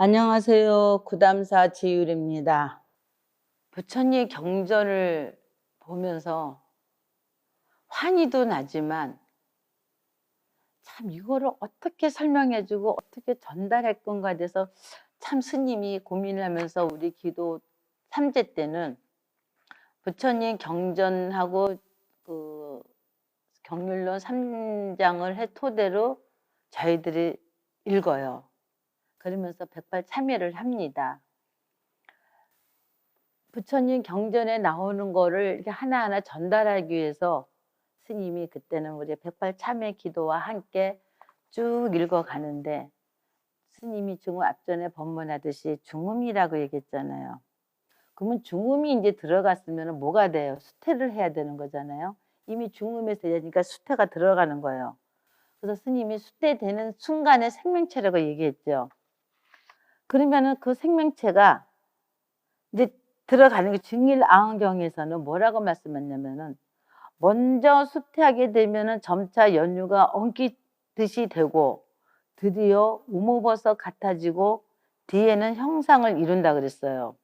안녕하세요. 구담사 지율입니다. 부처님 경전을 보면서 환희도 나지만 참 이거를 어떻게 설명해주고 어떻게 전달할 건가 돼서 참 스님이 고민을 하면서 우리 기도 삼제 때는 부처님 경전하고 그 경률론 삼장을해 토대로 저희들이 읽어요. 그러면서 백발 참여를 합니다. 부처님 경전에 나오는 거를 하나하나 전달하기 위해서 스님이 그때는 우리 백발 참여 기도와 함께 쭉 읽어 가는데 스님이 중음 앞전에 법문하듯이 중음이라고 얘기했잖아요. 그러면 중음이 이제 들어갔으면 뭐가 돼요? 수태를 해야 되는 거잖아요. 이미 중음에서 되니까 수태가 들어가는 거예요. 그래서 스님이 수태되는 순간에 생명체라고 얘기했죠. 그러면은 그 생명체가 이제 들어가는 게 증일 아흔경에서는 뭐라고 말씀했냐면은 먼저 수태하게 되면은 점차 연유가 엉키듯이 되고 드디어 우무버섯 같아지고 뒤에는 형상을 이룬다 그랬어요.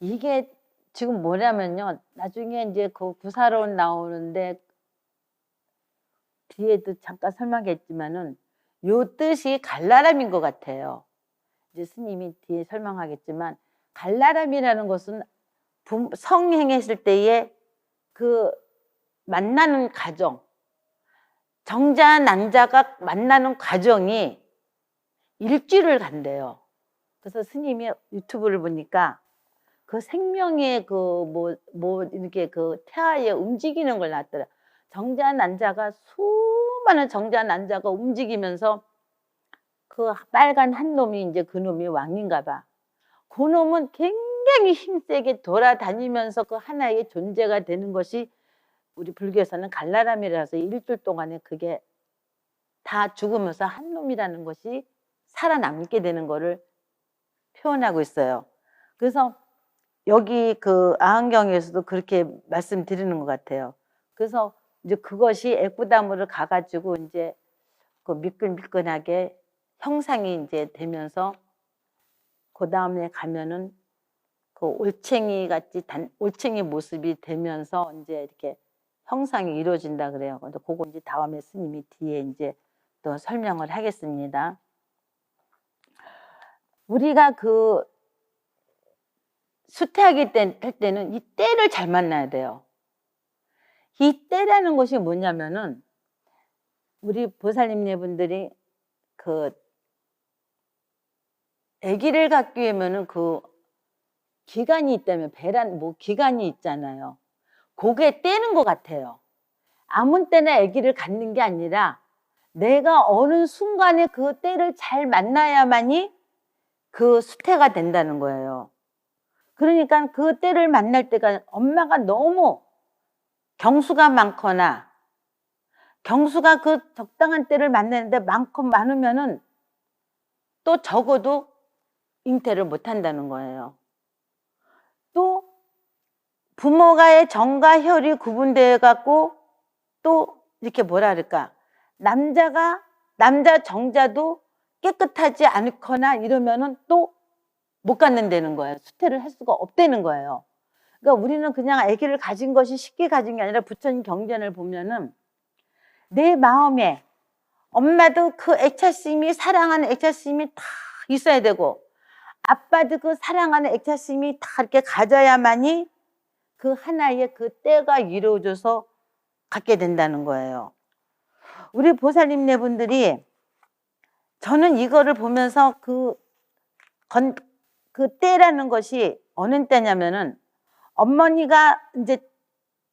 이게 지금 뭐냐면요. 나중에 이제 그 구사론 나오는데 뒤에도 잠깐 설명했지만은 요 뜻이 갈라람인 것 같아요. 이제 스님이 뒤에 설명하겠지만 갈라람이라는 것은 부- 성행했을 때의 그 만나는 과정, 정자 난자가 만나는 과정이 일주를 간대요. 그래서 스님이 유튜브를 보니까 그 생명의 그 뭐뭐 이렇게 그 태아에 움직이는 걸 놨더라. 정자 난자가 수많은 정자 난자가 움직이면서 그 빨간 한 놈이 이제 그 놈이 왕인가 봐. 그 놈은 굉장히 힘세게 돌아다니면서 그 하나의 존재가 되는 것이 우리 불교에서는 갈라람이라서 일주일 동안에 그게 다 죽으면서 한 놈이라는 것이 살아남게 되는 거를 표현하고 있어요. 그래서 여기 그 아한경에서도 그렇게 말씀드리는 것 같아요. 그래서 이제 그것이 애꾸다무를 가가지고 이제 그 미끈미끈하게 형상이 이제 되면서 그 다음에 가면은 그 올챙이 같이 단 올챙이 모습이 되면서 이제 이렇게 형상이 이루어진다 그래요. 근데 그거 이제 다음에 스님이 뒤에 이제 또 설명을 하겠습니다. 우리가 그 수태하기 때, 할 때는 이 때를 잘 만나야 돼요. 이 때라는 것이 뭐냐면은 우리 보살님네 분들이 그 아기를 갖기 위해면은 그 기간이 있다면 배란 뭐 기간이 있잖아요. 그게 때는 것 같아요. 아무 때나 아기를 갖는 게 아니라 내가 어느 순간에 그 때를 잘 만나야만이 그 수태가 된다는 거예요. 그러니까 그 때를 만날 때가 엄마가 너무 경수가 많거나 경수가 그 적당한 때를 만나는데 많고 많으면은 또 적어도 잉태를 못 한다는 거예요. 또 부모가의 정과 혈이 구분되어 갖고 또 이렇게 뭐라 그럴까 남자가 남자 정자도 깨끗하지 않거나 이러면은 또 못 갖는다는 거예요. 수태를 할 수가 없다는 거예요. 그러니까 우리는 그냥 아기를 가진 것이 쉽게 가진 게 아니라 부처님 경전을 보면은 내 마음에 엄마도 그 애차심이 사랑하는 애차심이 다 있어야 되고 아빠도 그 사랑하는 애차심이 다 이렇게 가져야만이 그 하나의 그 때가 이루어져서 갖게 된다는 거예요. 우리 보살님네 분들이 저는 이거를 보면서 그, 건, 그 때라는 것이 어느 때냐면은 어머니가 이제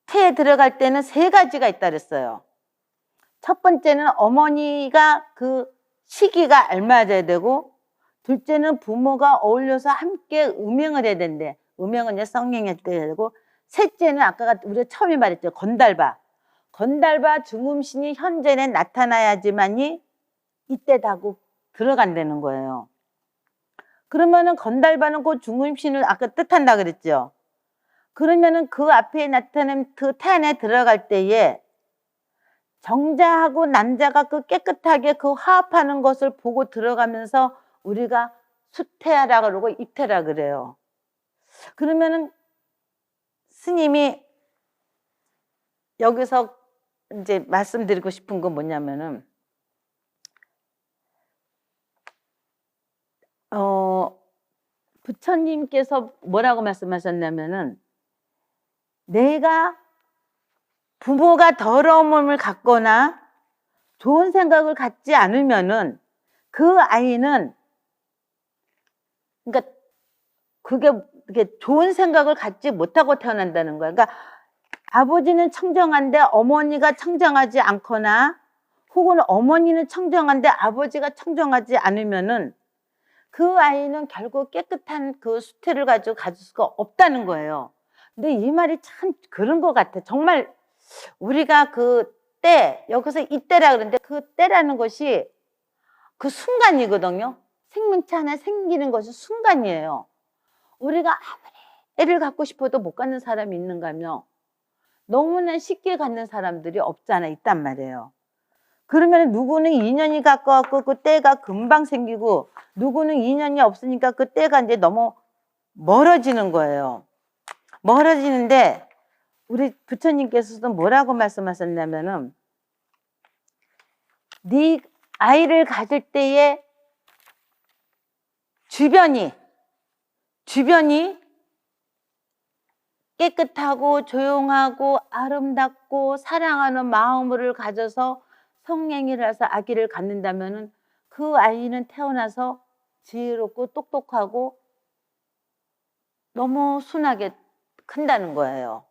태에 들어갈 때는 세 가지가 있다 그랬어요. 첫 번째는 어머니가 그 시기가 알맞아야 되고 둘째는 부모가 어울려서 함께 음행을 해야 된대. 음행은 이제 성행할 때 해야 되고 셋째는 아까 우리가 처음에 말했죠. 건달바. 건달바 중음신이 현전에 나타나야지만이 이때 다고 들어간다는 거예요. 그러면은 건달바는 그 중음신을 아까 뜻한다 그랬죠. 그러면은 그 앞에 나타낸 그 태안에 들어갈 때에 정자하고 남자가 그 깨끗하게 그 화합하는 것을 보고 들어가면서 우리가 수태하라 그러고 입태라 그래요. 그러면은 스님이 여기서 이제 말씀드리고 싶은 건 뭐냐면은 어 부처님께서 뭐라고 말씀하셨냐면은 내가 부모가 더러운 몸을 갖거나 좋은 생각을 갖지 않으면은 그 아이는 그러니까 그게 그게 좋은 생각을 갖지 못하고 태어난다는 거야. 그러니까 아버지는 청정한데 어머니가 청정하지 않거나 혹은 어머니는 청정한데 아버지가 청정하지 않으면은 그 아이는 결국 깨끗한 그 수태를 가지고 가질 수가 없다는 거예요. 근데 이 말이 참 그런 것 같아. 정말 우리가 그 때, 여기서 이때라 그러는데 그 때라는 것이 그 순간이거든요. 생명체 하나 생기는 것이 순간이에요. 우리가 아무리 애를 갖고 싶어도 못 갖는 사람이 있는가며 너무나 쉽게 갖는 사람들이 없잖아, 있단 말이에요. 그러면 누구는 인연이 가까웠고 그 때가 금방 생기고 누구는 인연이 없으니까 그 때가 이제 너무 멀어지는 거예요. 멀어지는데 우리 부처님께서도 뭐라고 말씀하셨냐면은 네 아이를 가질 때에 주변이 주변이 깨끗하고 조용하고 아름답고 사랑하는 마음을 가져서 성행위를 해서 아기를 갖는다면은 그 아이는 태어나서 지혜롭고 똑똑하고 너무 순하게 큰다는 거예요.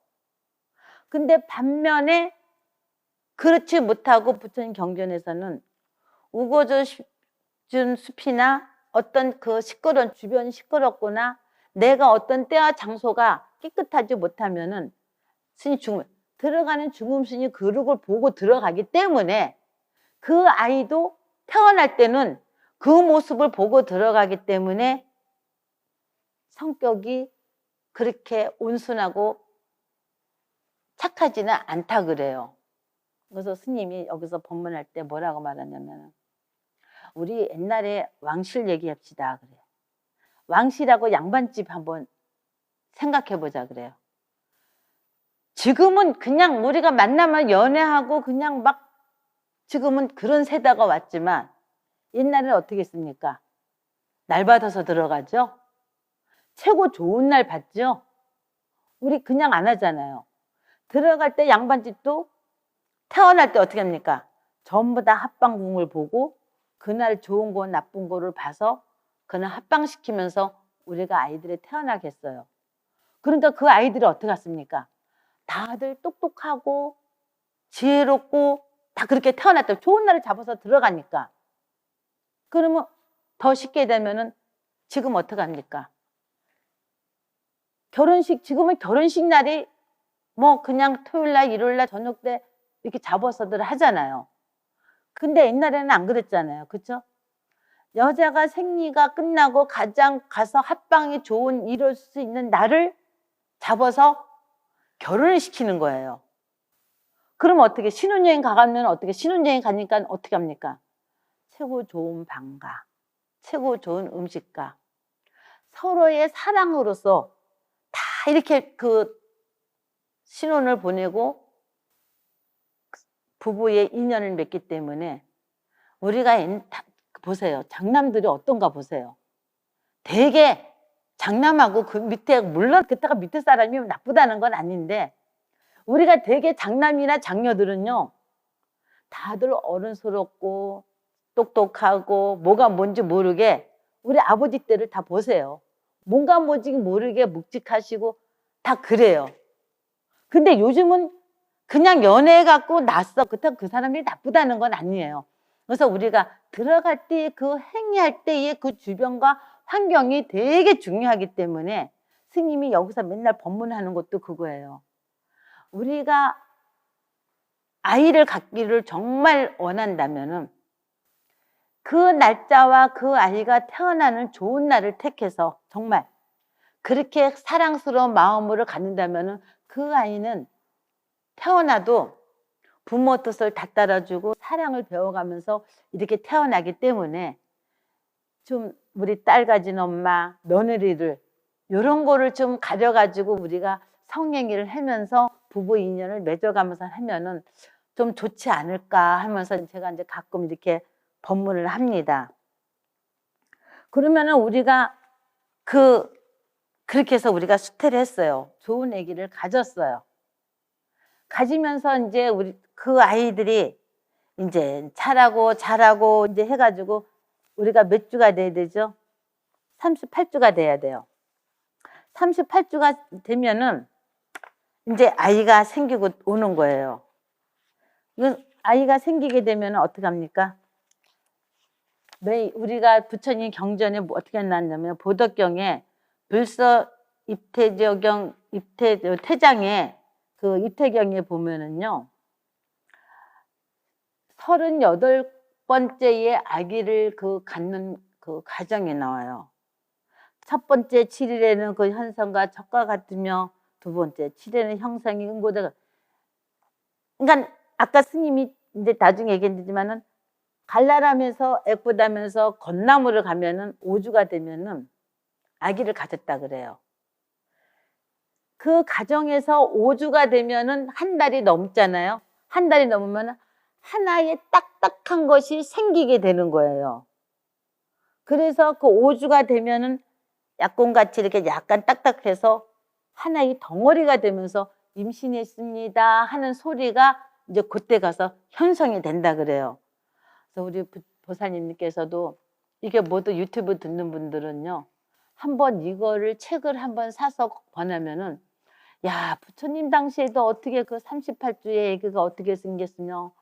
근데 반면에 그렇지 못하고 부처님 경전에서는 우거져 준 숲이나 어떤 그 시끄러운 주변이 시끄럽거나 내가 어떤 때와 장소가 깨끗하지 못하면은 스님 죽음 들어가는 죽음순이 그룹을 보고 들어가기 때문에 그 아이도 태어날 때는 그 모습을 보고 들어가기 때문에 성격이 그렇게 온순하고 착하지는 않다 그래요. 그래서 스님이 여기서 법문할 때 뭐라고 말하냐면 우리 옛날에 왕실 얘기합시다 그래요. 왕실하고 양반집 한번 생각해 보자 그래요. 지금은 그냥 우리가 만나면 연애하고 그냥 막 지금은 그런 세대가 왔지만 옛날에는 어떻게 했습니까? 날 받아서 들어가죠? 최고 좋은 날 받죠? 우리 그냥 안 하잖아요. 들어갈 때 양반집도 태어날 때 어떻게 합니까? 전부 다 합방궁을 보고 그날 좋은 거 나쁜 거를 봐서 그날 합방시키면서 우리가 아이들이 태어나겠어요. 그러니까 그 아이들이 어떻게 갔습니까? 다들 똑똑하고 지혜롭고 다 그렇게 태어났다. 좋은 날을 잡아서 들어가니까. 그러면 더 쉽게 되면은 지금 어떻게 합니까? 결혼식, 지금은 결혼식 날이 뭐 그냥 토요일 날, 일요일 날, 저녁 때 이렇게 잡아서들 하잖아요. 근데 옛날에는 안 그랬잖아요. 그쵸? 여자가 생리가 끝나고 가장 가서 합방이 좋은 이룰 수 있는 날을 잡아서 결혼을 시키는 거예요. 그럼 어떻게 신혼여행 가가면 어떻게 신혼여행 가니까 어떻게 합니까? 최고 좋은 방가, 최고 좋은 음식가, 서로의 사랑으로서 다 이렇게 그 신혼을 보내고 부부의 인연을 맺기 때문에 우리가 보세요. 장남들이 어떤가 보세요. 되게 장남하고 그 밑에 물론 그때가 밑에 사람이 나쁘다는 건 아닌데 우리가 되게 장남이나 장녀들은요 다들 어른스럽고 똑똑하고 뭐가 뭔지 모르게 우리 아버지 때를 다 보세요. 뭔가 뭔지 모르게 묵직하시고 다 그래요. 근데 요즘은 그냥 연애해 갖고 났어. 그렇다고 그 사람이 나쁘다는 건 아니에요. 그래서 우리가 들어갈 때 그 행위할 때의 그 주변과 환경이 되게 중요하기 때문에 스님이 여기서 맨날 법문하는 것도 그거예요. 우리가 아이를 갖기를 정말 원한다면은 그 날짜와 그 아이가 태어나는 좋은 날을 택해서 정말 그렇게 사랑스러운 마음으로 갖는다면은 그 아이는 태어나도 부모 뜻을 다 따라주고 사랑을 배워가면서 이렇게 태어나기 때문에 좀 우리 딸 가진 엄마, 며느리를 이런 거를 좀 가려가지고 우리가 성행위를 하면서 부부 인연을 맺어가면서 하면은 좀 좋지 않을까 하면서 제가 이제 가끔 이렇게 법문을 합니다. 그러면은 우리가 그 그렇게 해서 우리가 수태를 했어요. 좋은 아기를 가졌어요. 가지면서 이제 우리 그 아이들이 이제 자라고 자라고 이제 해가지고 우리가 몇 주가 돼야 되죠? 38주가 돼야 돼요. 38주가 되면은 이제 아이가 생기고 오는 거예요. 이거 아이가 생기게 되면 어떻게 합니까? 매 우리가 부처님 경전에 뭐 어떻게 나왔냐면 보덕경에 불서 입태저경 입태 태장에 그 입태경에 보면은요. 38 번째의 아기를 그 갖는 그 가정에 나와요. 첫 번째 7일에는 그 현상과 적과 같으며 두 번째 7일에는 형상이 응고되가 그러니까 아까 스님이 이제 나중에 얘기했지만은 갈라라면서 애꾸다면서 건나무를 가면은 오주가 되면은 아기를 가졌다 그래요. 그 가정에서 오주가 되면은 한 달이 넘잖아요. 한 달이 넘으면 하나의 딱딱한 것이 생기게 되는 거예요. 그래서 그 오주가 되면은 약공같이 이렇게 약간 딱딱해서 하나의 덩어리가 되면서 임신했습니다 하는 소리가 이제 그때 가서 현성이 된다 그래요. 그래서 우리 부- 보살님께서도 이게 모두 유튜브 듣는 분들은요. 한번 이거를 책을 한번 사서 권하면은 야 부처님 당시에도 어떻게 그 38주의 애기가 어떻게 생겼으며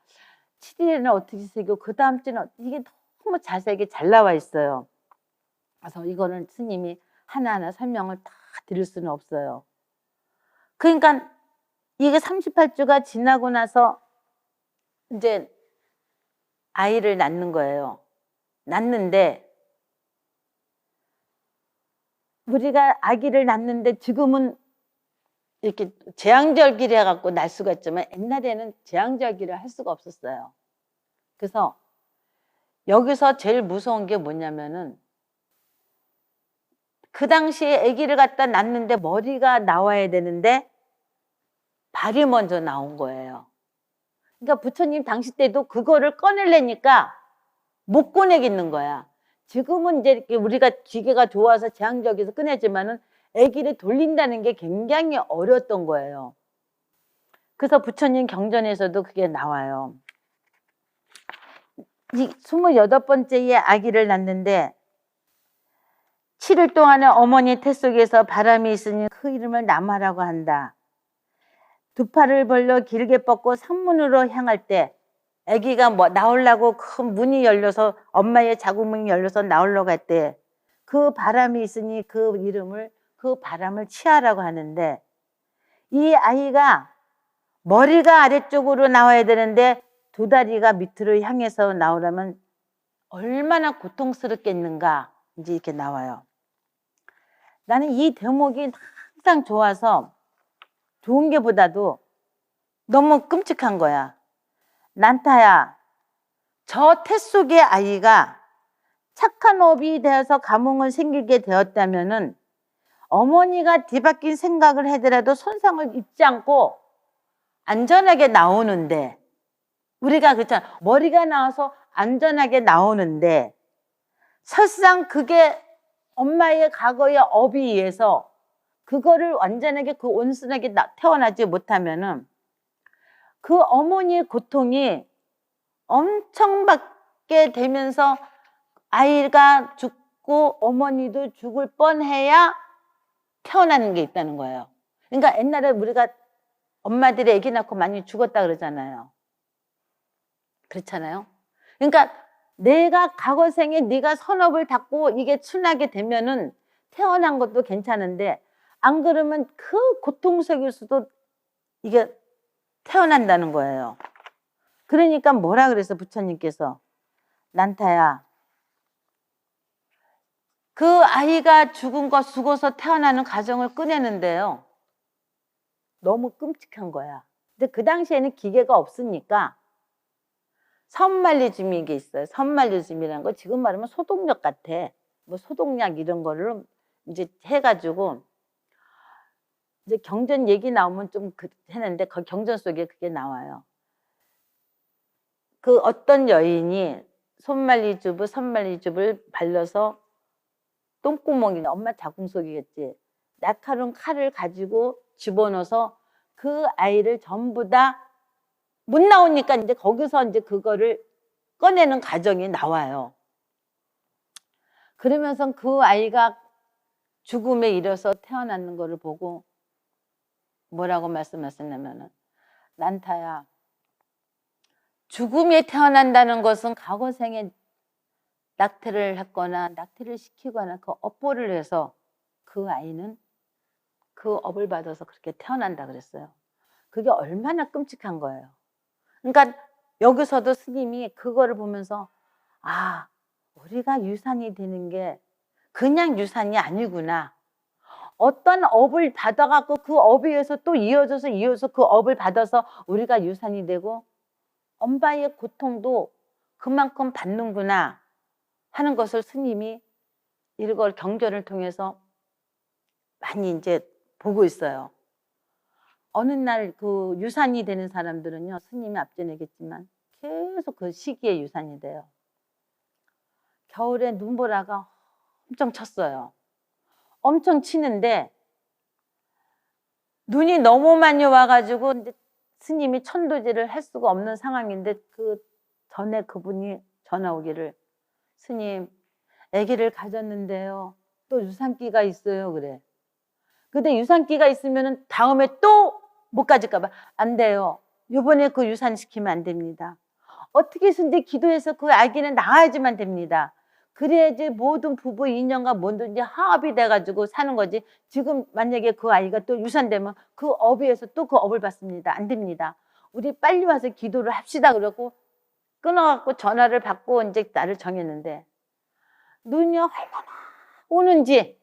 7일에는 어떻게 생기고 그 다음 주는 이게 너무 자세하게 잘 나와 있어요. 그래서 이거는 스님이 하나하나 설명을 다 드릴 수는 없어요. 그러니까 이게 38주가 지나고 나서 이제 아이를 낳는 거예요. 낳는데 우리가 아기를 낳는데 지금은 이렇게 제왕절기를 해갖고 날 수가 있지만 옛날에는 제왕절기를 할 수가 없었어요. 그래서 여기서 제일 무서운 게 뭐냐면은 그 당시에 아기를 갖다 낳는데 머리가 나와야 되는데 발이 먼저 나온 거예요. 그러니까 부처님 당시 때도 그거를 꺼내려니까 못 꺼내겠는 거야. 지금은 이제 우리가 기계가 좋아서 제한적에서 꺼내지만은 아기를 돌린다는 게 굉장히 어려웠던 거예요. 그래서 부처님 경전에서도 그게 나와요. 이 28번째의 아기를 낳는데 7일 동안에 어머니 태 속에서 바람이 있으니 그 이름을 남아라고 한다. 두 팔을 벌려 길게 뻗고 산문으로 향할 때 아기가 뭐 나오려고 큰 문이 열려서 엄마의 자궁문이 열려서 나오려고 할 때 그 바람이 있으니 그 이름을 그 바람을 치하라고 하는데 이 아이가 머리가 아래쪽으로 나와야 되는데 두 다리가 밑으로 향해서 나오려면 얼마나 고통스럽겠는가 이제 이렇게 나와요. 나는 이 대목이 항상 좋아서 좋은 게 보다도 너무 끔찍한 거야. 난타야, 저 태 속의 아이가 착한 업이 되어서 가뭄을 생기게 되었다면은 어머니가 뒤바뀐 생각을 하더라도 손상을 입지 않고 안전하게 나오는데 우리가 그렇잖아. 머리가 나와서 안전하게 나오는데 설상 그게 엄마의 과거의 업에 의해서 그거를 완전하게 그 온순하게 나- 태어나지 못하면은 그 어머니의 고통이 엄청 받게 되면서 아이가 죽고 어머니도 죽을 뻔해야 태어나는 게 있다는 거예요. 그러니까 옛날에 우리가 엄마들이 아기 낳고 많이 죽었다 그러잖아요. 그렇잖아요. 그러니까 내가 과거 생에 네가 선업을 닦고 이게 순하게 되면은 태어난 것도 괜찮은데 안 그러면 그 고통 속에서도 이게 태어난다는 거예요. 그러니까 뭐라 그래서 부처님께서 난타야 그 아이가 죽은 거 죽어서 태어나는 가정을 꺼내는데요. 너무 끔찍한 거야. 근데 그 당시에는 기계가 없으니까 선말리즘이 게 있어요. 선말리즘이라는 거 지금 말하면 소독력 같아. 뭐 소독약 이런 거를 이제 해가지고 이제 경전 얘기 나오면 좀 그, 했는데 그 경전 속에 그게 나와요. 그 어떤 여인이 손말리즙을 선말리즙을 발라서 똥구멍이 엄마 자궁속이겠지. 날카로운 칼을 가지고 집어넣어서 그 아이를 전부 다 못 나오니까 이제 거기서 이제 그거를 꺼내는 과정이 나와요. 그러면서 그 아이가 죽음에 이르러서 태어나는 거를 보고 뭐라고 말씀하셨냐면은 난타야 죽음에 태어난다는 것은 과거 생에 낙태를 했거나 낙태를 시키거나 그 업보를 해서 그 아이는 그 업을 받아서 그렇게 태어난다 그랬어요. 그게 얼마나 끔찍한 거예요. 그러니까 여기서도 스님이 그거를 보면서 아 우리가 유산이 되는 게 그냥 유산이 아니구나. 어떤 업을 받아갖고 그 업에 의해서 또 이어져서 이어서 그 업을 받아서 우리가 유산이 되고 엄마의 고통도 그만큼 받는구나 하는 것을 스님이 이걸 경전을 통해서 많이 이제 보고 있어요. 어느 날 그 유산이 되는 사람들은요, 스님이 앞전에 얘기했지만 계속 그 시기에 유산이 돼요. 겨울에 눈보라가 엄청 쳤어요. 엄청 치는데 눈이 너무 많이 와가지고 스님이 천도질을 할 수가 없는 상황인데 그 전에 그분이 전화 오기를 스님 아기를 가졌는데요. 또 유산기가 있어요. 그래. 근데 유산기가 있으면 다음에 또 못 가질까봐 안 돼요. 요번에 그 유산시키면 안 됩니다. 어떻게 해서든지 기도해서 그 아기는 나와야지만 됩니다. 그래야지 모든 부부 인연과 뭐든지 화합이 돼가지고 사는 거지. 지금 만약에 그 아이가 또 유산되면 그 업에서 또 그 업을 받습니다. 안 됩니다. 우리 빨리 와서 기도를 합시다. 그러고 끊어갖고 전화를 받고 이제 나를 정했는데 눈이 얼마나 오는지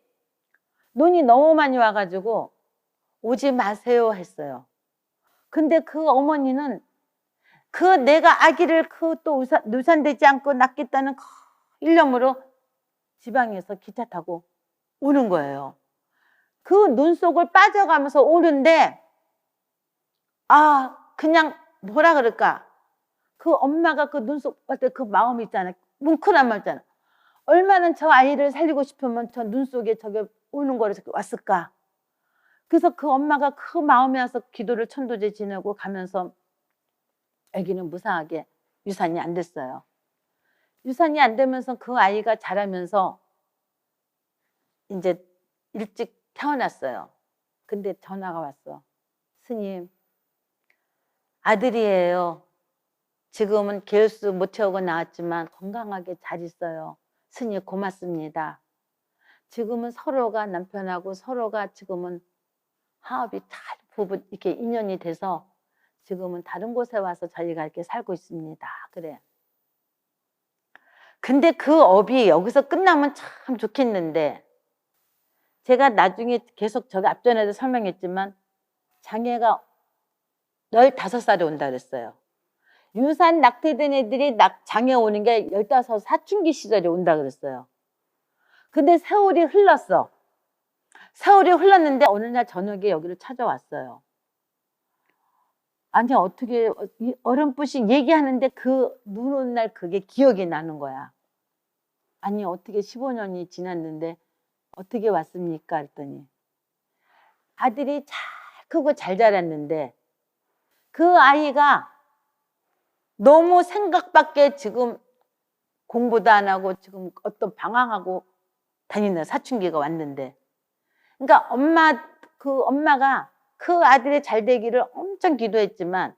눈이 너무 많이 와가지고 오지 마세요 했어요. 근데 그 어머니는 그 내가 아기를 그또 유산되지 않고 낳겠다는 그 일념으로 지방에서 기차 타고 오는 거예요. 그 눈 속을 빠져가면서 오는데 아 그냥 뭐라 그럴까 그 엄마가 그 눈속때그 마음 있잖아요. 뭉클한 말 있잖아. 얼마나 저 아이를 살리고 싶으면 저 눈 속에 저게 오는 거를 왔을까. 그래서 그 엄마가 그 마음에 와서 기도를 천도제 지내고 가면서 아기는 무상하게 유산이 안 됐어요. 유산이 안 되면서 그 아이가 자라면서 이제 일찍 태어났어요. 근데 전화가 왔어. 스님, 아들이에요. 지금은 개수 못 채우고 나왔지만 건강하게 잘 있어요. 스님 고맙습니다. 지금은 서로가 남편하고 서로가 지금은 화합이 잘 부부 이렇게 인연이 돼서 지금은 다른 곳에 와서 저희가 이렇게 살고 있습니다. 그래. 근데 그 업이 여기서 끝나면 참 좋겠는데 제가 나중에 계속 저기 앞전에도 설명했지만 장애가 15살에 온다 그랬어요. 유산 낙태된 애들이 낙, 장애 오는 게 15, 사춘기 시절에 온다 그랬어요. 근데 세월이 흘렀어. 세월이 흘렀는데 어느 날 저녁에 여기를 찾아왔어요. 아니 어떻게 어렴풋이 얘기하는데 그눈 오는 날 그게 기억이 나는 거야. 아니 어떻게 15년이 지났는데 어떻게 왔습니까? 했더니 아들이 잘 크고 잘 자랐는데 그 아이가 너무 생각밖에 지금 공부도 안 하고 지금 어떤 방황하고 다니는 사춘기가 왔는데 그러니까 엄마 그 엄마가 그 아들이 잘 되기를 엄청 기도했지만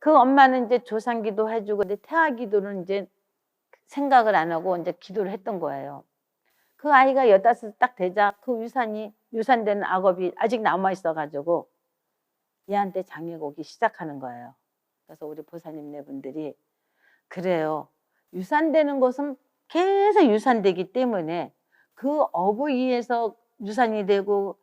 그 엄마는 이제 조상 기도 해주고 근데 태아 기도는 이제 생각을 안 하고 이제 기도를 했던 거예요. 그 아이가 여다섯 딱 되자 그 유산이 유산되는 악업이 아직 남아 있어가지고 얘한테 장애가 오기 시작하는 거예요. 그래서 우리 보사님네 분들이 그래요. 유산되는 것은 계속 유산되기 때문에 그 업에 의해서 유산이 되고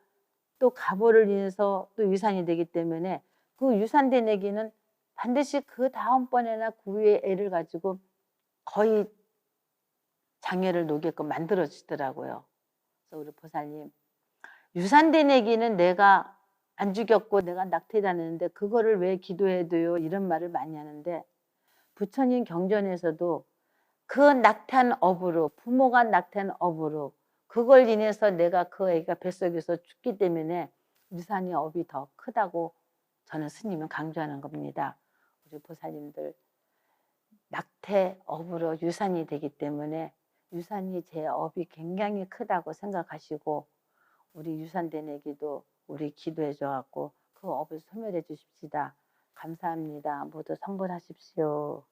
또 가보를 인해서 또 유산이 되기 때문에 그 유산된 애기는 반드시 그 다음번에나 그 위에 애를 가지고 거의 장애를 놓게끔 만들어 주더라고요. 그래서 우리 보살님 유산된 애기는 내가 안 죽였고 내가 낙태다는데 그거를 왜 기도해도요 이런 말을 많이 하는데 부처님 경전에서도 그 낙태한 업으로 부모가 낙태한 업으로 그걸 인해서 내가 그 애가 뱃속에서 죽기 때문에 유산의 업이 더 크다고 저는 스님은 강조하는 겁니다. 우리 보살님들 낙태 업으로 유산이 되기 때문에 유산이 제 업이 굉장히 크다고 생각하시고 우리 유산된 애기도 우리 기도해 줘갖고 그 업을 소멸해 주십시다. 감사합니다. 모두 성불하십시오.